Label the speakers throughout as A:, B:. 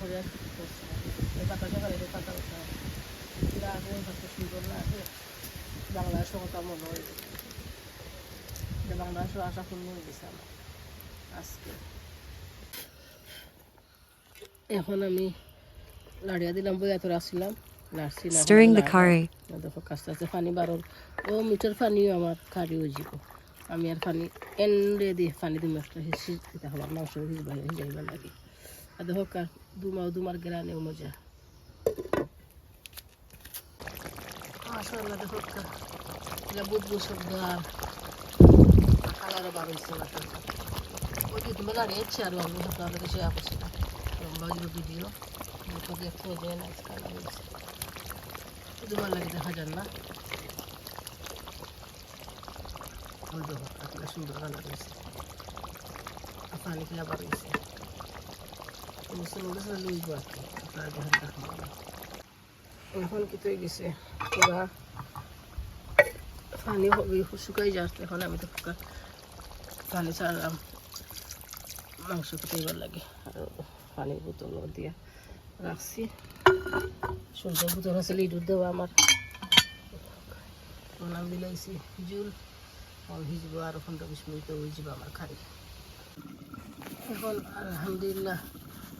A: করে আর কিছু করছে। না এই পাতা সকালে এই পাতা উঠা এটা আগে কত সুন্দর লাগে বাংলাদেশের কথা মনে হয়। যে বাংলাদেশও আশা পূর্ণ হয়ে গেছে আমার আজকে। এখন আমি লাড়িয়া দিলাম বই এত নাড়ছি
B: Stirring the curry.
A: দেখো আস্তে আস্তে পানি বারণ ও মিটার পানিও আমার কারি হয়ে যাব আমি আর পানি এন্ডে দিয়ে পানি দিম একটা হিসি দিতে হবে মাংস হিসবা হিসাইবার লাগে আর দেখো কা দুমাও দুমার গ্রানেও মজা মাশাআল্লাহ দেখো এটা বুধবু শব্দ আর কালারে বার হয়েছে মাশাআল্লাহ ওই আর আমি আপনাদের শেয়ার করছি লম্বা লাগে দেখা যান না ওই দেখো কতটা সুন্দর কালার হয়েছে পানি খেলা বার মুসলিম লুইব আর কি আপনারা দেখেন দেখুন এখন কি হয়ে গেছে পুরা পানি হবে শুকাই যাচ্ছে এখন আমি তো ফুকা পানি ছাড়লাম মাংস ফুটাইবার লাগে আর পানির বোতল দিয়ে রাখছি সূর্য বোতল আছে লিডুর দেওয়া আমার নাম বিলাইছি জুল এখন ভিজবো আর পনেরো বিশ মিনিটে ভিজবো আমার খাই এখন আলহামদুলিল্লাহ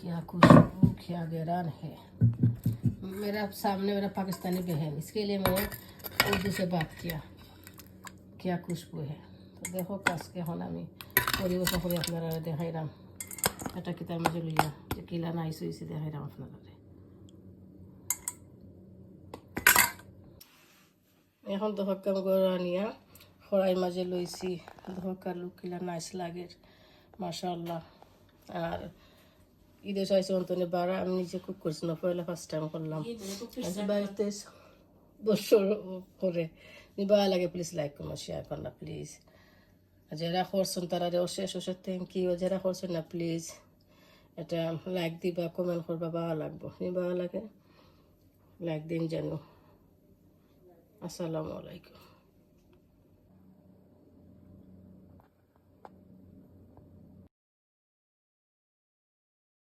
A: क्या खुशबू क्या गैरान है मेरा सामने मेरा पाकिस्तानी बहन इसके लिए मैंने उर्दू से बात किया क्या खुशबू है তো দেখো কাজকে এখন আমি পরিবেশন করে আপনারা দেখাইলাম এটা কিতার মাঝে লইয়া যে কিলা নাইস হয়েছে দেখাইলাম আপনারা এখন দহকাম গড়া নিয়া খড়াই মাঝে লইছি দহকার লোক কিলা নাইস লাগে মাশাল্লাহ আর ঈদের চাইছে অন্তনে বাড়া আমি নিজে কুক করছি না পয়লা ফার্স্ট টাইম করলাম বাড়িতে বছর করে নিবা লাগে প্লিজ লাইক করুন শেয়ার করুন না প্লিজ যারা করছেন তারা অশেষ অশেষ থ্যাংক ইউ যারা করছেন না প্লিজ এটা লাইক দিবা কমেন্ট করবা ভালো লাগবো নিবা লাগে লাইক দিন জানো আসসালামু আলাইকুম